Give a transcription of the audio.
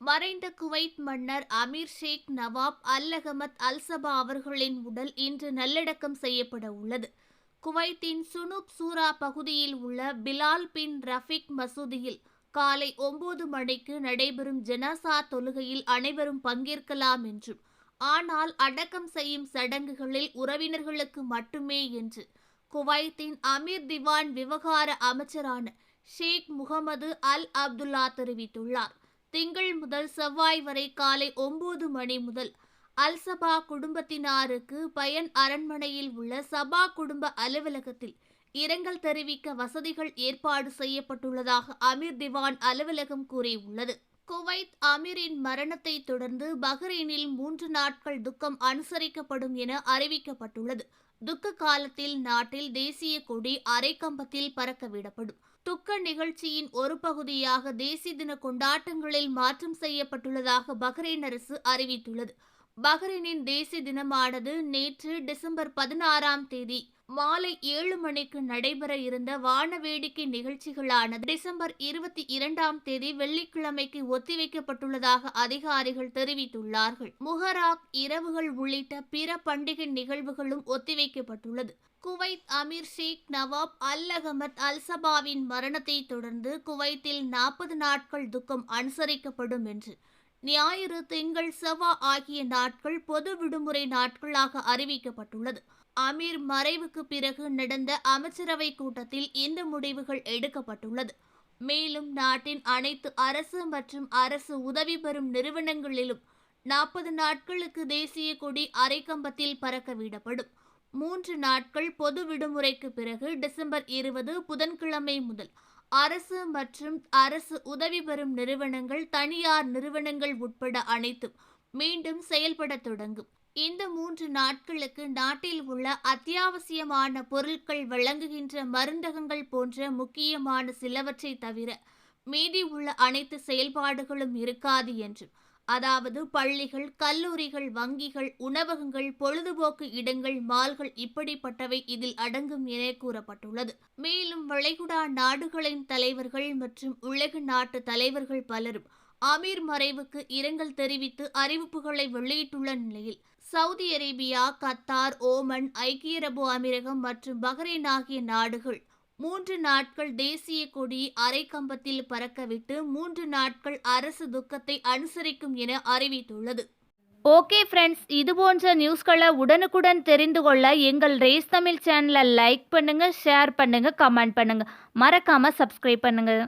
மறைந்த குவைத் மன்னர் அமீர் ஷேக் நவாப் Al Ahmad அல் அவர்களின் உடல் இன்று நல்லடக்கம் செய்யப்பட உள்ளது. குவைத்தின் சுனுப் சூரா பகுதியில் உள்ள பிலால் பின் ரஃபிக் மசூதியில் காலை ஒன்பது மணிக்கு நடைபெறும் ஜெனாசா தொழுகையில் அனைவரும் பங்கேற்கலாம் என்றும் ஆனால் அடக்கம் செய்யும் சடங்குகளில் உறவினர்களுக்கு மட்டுமே என்று குவைத்தின் அமீர் திவான் விவகார அமைச்சரான ஷேக் முகமது அல் அப்துல்லா தெரிவித்துள்ளார். திங்கள் முதல் செவ்வாய் வரை காலை ஒன்பது மணி முதல் அல் சபா குடும்பத்தினாருக்கு பயன் அரண்மனையில் உள்ள சபா குடும்ப அலுவலகத்தில் இரங்கல் தெரிவிக்க வசதிகள் ஏற்பாடு செய்யப்பட்டுள்ளதாக அமீர் திவான் அலுவலகம் கூறியுள்ளது. குவைத் அமீரின் மரணத்தை தொடர்ந்து பஹ்ரைனில் மூன்று நாட்கள் துக்கம் அனுசரிக்கப்படும் என அறிவிக்கப்பட்டுள்ளது. துக்க காலத்தில் நாட்டில் தேசிய கொடி அரைக்கம்பத்தில் பறக்கவிடப்படும். துக்க நிகழ்ச்சியின் ஒரு பகுதியாக தேசிய தின கொண்டாட்டங்களில் மாற்றம் செய்யப்பட்டுள்ளதாக பஹ்ரைன் அரசு அறிவித்துள்ளது. பஹ்ரைனின் தேசிய தினமானது நேற்று டிசம்பர் பதினாறாம் தேதி மாலை ஏழு மணிக்கு நடைபெற இருந்த வான வேடிக்கை நிகழ்ச்சிகளானது டிசம்பர் இருபத்தி இரண்டாம் தேதி வெள்ளிக்கிழமைக்கு ஒத்திவைக்கப்பட்டுள்ளதாக அதிகாரிகள் தெரிவித்துள்ளார்கள். முஹராக் இரவுகள் உள்ளிட்ட பிற பண்டிகை நிகழ்வுகளும் ஒத்திவைக்கப்பட்டுள்ளது. Kuwait Amir Sheikh Nawab Al Ahmad Al சபாவின் மரணத்தை தொடர்ந்து குவைத்தில் நாற்பது நாட்கள் துக்கம் அனுசரிக்கப்படும் என்று ஞாயிறு திங்கள் செவ்வா ஆகிய நாட்கள் பொது விடுமுறை நாட்களாக அறிவிக்கப்பட்டுள்ளது. அமீர் மறைவுக்கு பிறகு நடந்த அமைச்சரவை கூட்டத்தில் இந்த முடிவுகள் எடுக்கப்பட்டுள்ளது. மேலும் நாட்டின் அனைத்து அரசு மற்றும் அரசு உதவி பெறும் நிறுவனங்களிலும் நாற்பது நாட்களுக்கு தேசிய கொடி அரைக்கம்பத்தில் பறக்க விடப்படும் மூன்று நாட்கள் பொது விடுமுறைக்கு பிறகு டிசம்பர் இருபது புதன்கிழமை முதல் அரசு மற்றும் அரசு உதவி பெறும் நிறுவனங்கள் தனியார் நிறுவனங்கள் உட்பட அனைத்தும் மீண்டும் செயல்பட தொடங்கும். இந்த மூன்று நாட்களுக்கு நாட்டில் உள்ள அத்தியாவசியமான பொருட்கள் வழங்குகின்ற மருந்தகங்கள் போன்ற முக்கியமான சிலவற்றை தவிர மீதி உள்ள அனைத்து செயல்பாடுகளும் இருக்காது என்றும் அதாவது பள்ளிகள் கல்லூரிகள் வங்கிகள் உணவகங்கள் பொழுதுபோக்கு இடங்கள் மால்கள் இப்படிப்பட்டவை இதில் அடங்கும் என கூறப்பட்டுள்ளது. மேலும் வளைகுடா நாடுகளின் தலைவர்கள் மற்றும் உலக நாட்டு தலைவர்கள் பலரும் அமீர் மறைவுக்கு இரங்கல் தெரிவித்து அறிவிப்புகளை வெளியிட்டுள்ள நிலையில் சவுதி அரேபியா கத்தார் ஓமன் ஐக்கிய அரபு அமீரகம் மற்றும் பஹ்ரைன் ஆகிய நாடுகள் மூன்று நாட்கள் தேசிய கொடி அரைக்கம்பத்தில் பறக்கவிட்டு மூன்று நாட்கள் அரசு துக்கத்தை அனுசரிக்கும் என அறிவித்துள்ளது. ஓகே ஃப்ரெண்ட்ஸ் இது போன்ற நியூஸ்களை உடனுக்குடன் தெரிந்து கொள்ள எங்கள் ரேஸ் தமிழ் சேனலை லைக் பண்ணுங்கள் ஷேர் பண்ணுங்கள் கமெண்ட் பண்ணுங்கள் மறக்காமல் சப்ஸ்கிரைப் பண்ணுங்கள்